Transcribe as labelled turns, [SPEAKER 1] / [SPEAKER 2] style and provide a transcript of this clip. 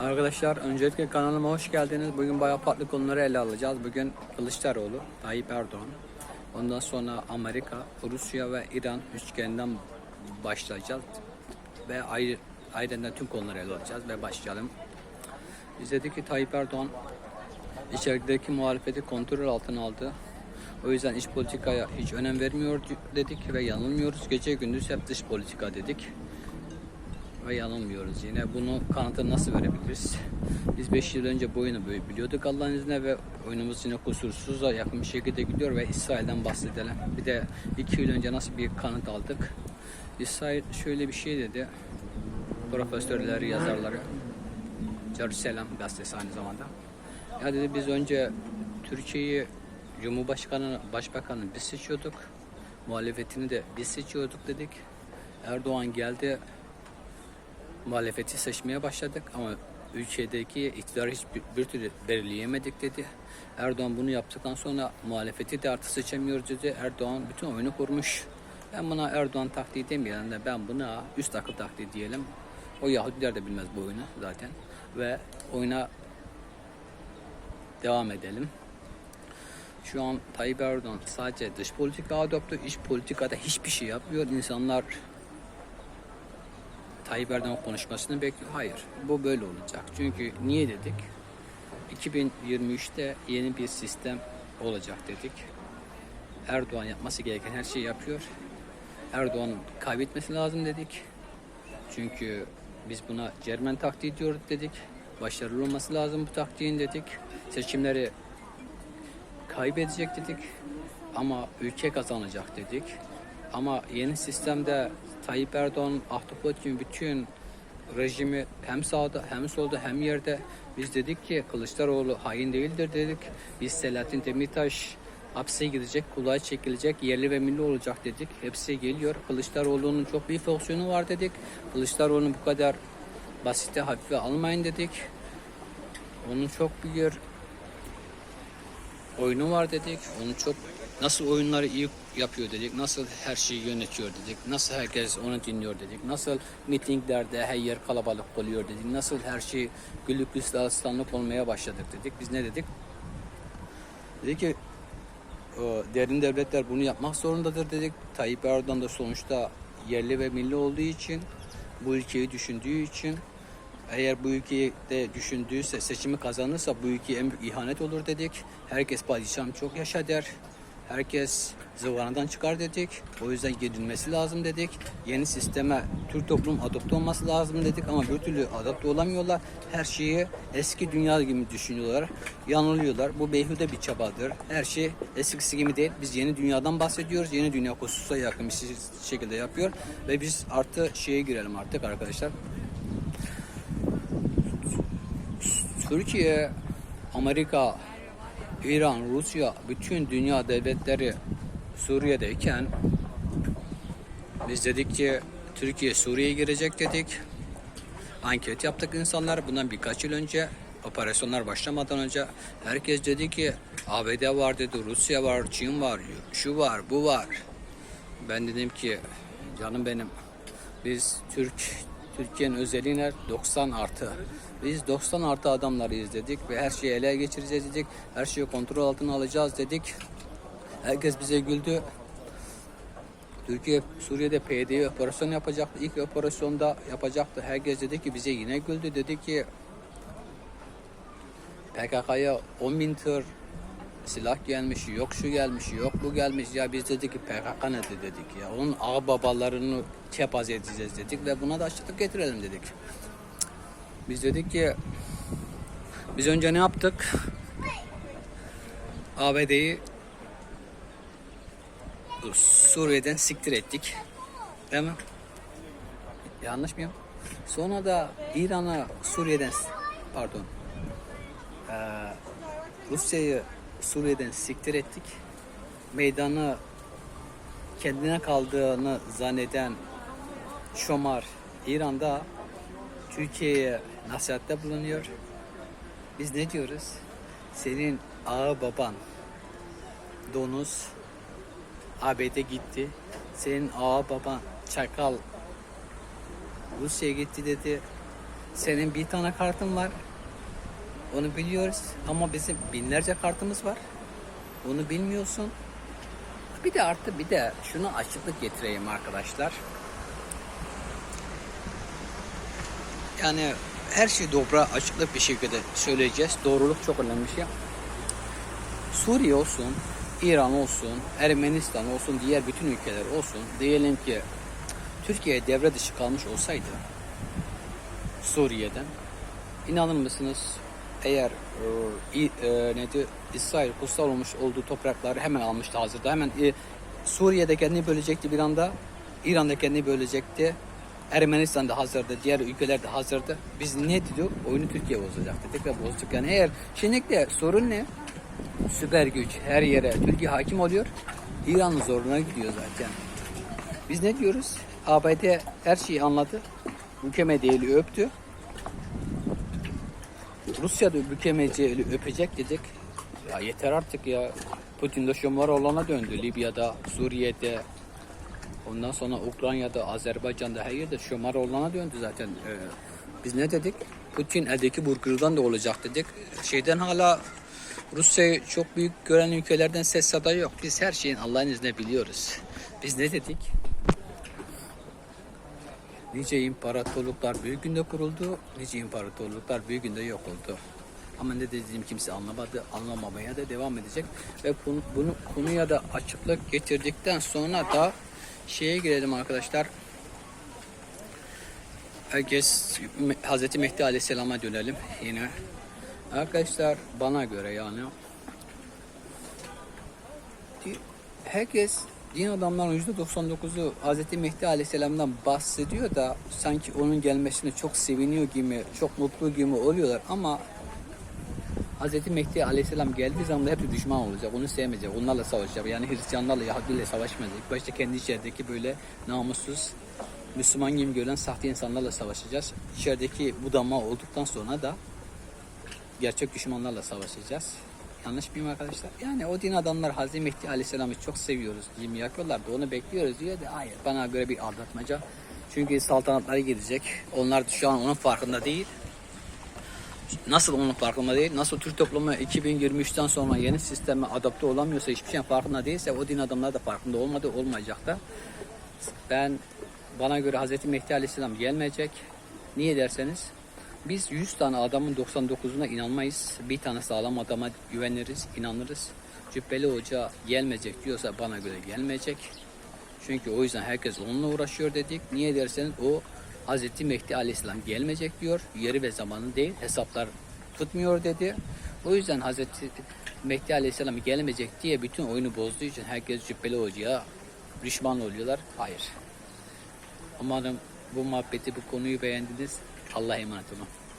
[SPEAKER 1] Arkadaşlar öncelikle kanalıma hoş geldiniz. Bugün bayağı farklı konuları ele alacağız. Bugün Kılıçdaroğlu, Tayyip Erdoğan, ondan sonra Amerika, Rusya ve İran üçgeninden başlayacağız. Ve ayrı, ayrıca tüm konuları ele alacağız ve başlayalım. Biz dedik ki Tayyip Erdoğan içerideki muhalefeti kontrol altına aldı. O yüzden iç politikaya hiç önem vermiyor dedik ve yanılmıyoruz. Gece gündüz hep dış politika dedik ve yanılmıyoruz yine. Bunu kanıtı nasıl verebiliriz? Biz 5 yıl önce bu oyunu böyle biliyorduk Allah'ın izniyle ve oyunumuz yine kusursuza yakın bir şekilde gidiyor ve İsrail'den bahsedelim. Bir de 2 yıl önce nasıl bir kanıt aldık? İsrail şöyle bir şey dedi. Profesörleri, yazarları. Jerusalem gazetesi aynı zamanda. Ya dedi biz önce Türkiye'yi Cumhurbaşkanı, Başbakanı biz seçiyorduk. Muhalefetini de biz seçiyorduk dedik. Erdoğan geldi muhalefeti seçmeye başladık ama ülkedeki iktidarı hiç bir, bir türlü belirleyemedik dedi. Erdoğan bunu yaptıktan sonra muhalefeti de artık seçemiyoruz dedi. Erdoğan bütün oyunu kurmuş. Ben buna Erdoğan taktiği demeyelim de ben buna üst akıl taktiği diyelim. O Yahudiler de bilmez bu oyunu zaten. Ve oyuna devam edelim. Şu an Tayyip Erdoğan sadece dış politika adoptu, iç politikada hiçbir şey yapmıyor. İnsanlar Tayyip Erdoğan konuşmasını bekliyor. Hayır, bu böyle olacak. Çünkü niye dedik? 2023'te yeni bir sistem olacak dedik. Erdoğan yapması gereken her şeyi yapıyor. Erdoğan'ın kaybetmesi lazım dedik. Çünkü biz buna Cermen taktiği diyoruz dedik. Başarılı olması lazım bu taktiğin dedik. Seçimleri kaybedecek dedik. Ama ülke kazanacak dedik. Ama yeni sistemde Tayyip Erdoğan, Ahtapot gibi bütün rejimi hem sağda hem solda hem yerde biz dedik ki Kılıçdaroğlu hain değildir dedik. Biz Selahattin Demirtaş hapse gidecek, kulağı çekilecek, yerli ve milli olacak dedik. Hepsi geliyor. Kılıçdaroğlu'nun çok büyük fonksiyonu var dedik. Kılıçdaroğlu'nu bu kadar basite hafife almayın dedik. Onun çok büyük oyunu var dedik. Onun çok nasıl oyunları iyi yapıyor dedik. Nasıl her şeyi yönetiyor dedik. Nasıl herkes onu dinliyor dedik. Nasıl mitinglerde her yer kalabalık oluyor dedik. Nasıl her şey güllük gülistanlık olmaya başladık dedik. Biz ne dedik? Dedik ki derin devletler bunu yapmak zorundadır dedik. Tayyip Erdoğan da sonuçta yerli ve milli olduğu için bu ülkeyi düşündüğü için eğer bu ülkeyi de düşündüyse, seçimi kazanırsa bu ülkeye en büyük ihanet olur dedik. Herkes padişahım çok yaşa der. Herkes zıvanadan çıkar dedik. O yüzden gidilmesi lazım dedik. Yeni sisteme Türk toplum adapte olması lazım dedik ama bir türlü adapte olamıyorlar. Her şeyi eski dünya gibi düşünüyorlar. Yanılıyorlar. Bu beyhude bir çabadır. Her şey eskisi gibi değil. Biz yeni dünyadan bahsediyoruz. Yeni dünya hususa yakın bir şekilde yapıyor. Ve biz artı şeye girelim artık arkadaşlar. Türkiye, Amerika, İran, Rusya, bütün dünya devletleri Suriye'deyken biz dedik ki Türkiye Suriye'ye girecek dedik. Anket yaptık insanlar bundan birkaç yıl önce operasyonlar başlamadan önce herkes dedi ki ABD var dedi, Rusya var, Çin var, şu var, bu var. Ben dedim ki canım benim biz Türk Türkiye'nin özelliğine 90 artı. Biz 90 artı adamlarıyız dedik ve her şeyi ele geçireceğiz dedik. Her şeyi kontrol altına alacağız dedik. Herkes bize güldü. Türkiye Suriye'de PYD operasyon yapacaktı. İlk operasyonda yapacaktı. Herkes dedi ki bize yine güldü. Dedi ki PKK'ya 10 bin tır silah gelmiş, yok şu gelmiş, yok bu gelmiş. Ya biz dedik ki PKK nedir dedik ya. Onun ağ babalarını kepaz edeceğiz dedik ve buna da açıklık getirelim dedik. Biz dedik ki biz önce ne yaptık? ABD'yi Suriye'den siktir ettik. Değil mi? Yanlış mıyım? Sonra da İran'a Suriye'den pardon ee, Rusya'yı Suriye'den siktir ettik. Meydanı kendine kaldığını zanneden Şomar İran'da Türkiye'ye nasihatte bulunuyor. Biz ne diyoruz? Senin ağa baban Donuz ABD gitti. Senin ağa baban Çakal Rusya'ya gitti dedi. Senin bir tane kartın var. Onu biliyoruz ama bizim binlerce kartımız var. Onu bilmiyorsun. Bir de artı bir de şunu açıklık getireyim arkadaşlar. Yani her şeyi dobra açıklık bir şekilde söyleyeceğiz. Doğruluk çok önemli bir şey. Suriye olsun, İran olsun, Ermenistan olsun, diğer bütün ülkeler olsun. Diyelim ki Türkiye devre dışı kalmış olsaydı Suriye'den inanır mısınız eğer e, e, neydi İsrail kutsal olmuş olduğu toprakları hemen almıştı hazırda. Hemen e, Suriye'de kendini bölecekti bir anda. İran'da kendini bölecekti. Ermenistan da hazırdı, diğer ülkeler de hazırdı. Biz ne dedik? Oyunu Türkiye bozacak dedik ve bozduk. Yani eğer şimdi de sorun ne? Süper güç her yere Türkiye hakim oluyor. İran'ın zoruna gidiyor zaten. Biz ne diyoruz? ABD her şeyi anladı. Mükemmel öptü. Rusya da bükemeyeceği öpecek dedik. Ya yeter artık ya. Putin şomar olana döndü. Libya'da, Suriye'de, ondan sonra Ukrayna'da, Azerbaycan'da her yerde şomar olana döndü zaten. Ee, biz ne dedik? Putin eldeki burgırdan da olacak dedik. Şeyden hala Rusya'yı çok büyük gören ülkelerden ses sada yok. Biz her şeyin Allah'ın izniyle biliyoruz. Biz ne dedik? Nice imparatorluklar büyük günde kuruldu, nice imparatorluklar büyük günde yok oldu. Ama ne dediğim kimse anlamadı, anlamamaya da devam edecek. Ve bunu, bunu konuya da açıklık getirdikten sonra da şeye girelim arkadaşlar. Herkes Hz. Mehdi Aleyhisselam'a dönelim yine. Arkadaşlar bana göre yani herkes din adamların %99'u Hz. Mehdi Aleyhisselam'dan bahsediyor da sanki onun gelmesine çok seviniyor gibi, çok mutlu gibi oluyorlar ama Hz. Mehdi Aleyhisselam geldiği zaman da hep düşman olacak. Onu sevmeyecek. Onlarla savaşacak. Yani Hristiyanlarla, Yahudilerle savaşmayacak. Başta kendi içerideki böyle namussuz, Müslüman gibi görülen sahte insanlarla savaşacağız. İçerideki budama olduktan sonra da gerçek düşmanlarla savaşacağız. Yanlış mıyım arkadaşlar? Yani o din adamlar Hazreti Mehdi Aleyhisselam'ı çok seviyoruz. Gibi yapıyorlar da onu bekliyoruz diyor da hayır bana göre bir aldatmaca. Çünkü saltanatları gidecek. Onlar şu an onun farkında değil. Nasıl onun farkında değil? Nasıl Türk toplumu 2023'ten sonra yeni sisteme adapte olamıyorsa hiçbir şeyin farkında değilse o din adamları da farkında olmadı olmayacak da. Ben bana göre Hazreti Mehdi Aleyhisselam gelmeyecek. Niye derseniz biz 100 tane adamın 99'una inanmayız. Bir tane sağlam adama güveniriz, inanırız. Cübbeli Hoca gelmeyecek diyorsa bana göre gelmeyecek. Çünkü o yüzden herkes onunla uğraşıyor dedik. Niye derseniz o Hazreti Mehdi Aleyhisselam gelmeyecek diyor. Yeri ve zamanı değil. Hesaplar tutmuyor dedi. O yüzden Hazreti Mehdi Aleyhisselam gelmeyecek diye bütün oyunu bozduğu için herkes Cübbeli Hoca'ya düşman oluyorlar. Hayır. Umarım bu muhabbeti, bu konuyu beğendiniz. Allah'a emanet olun.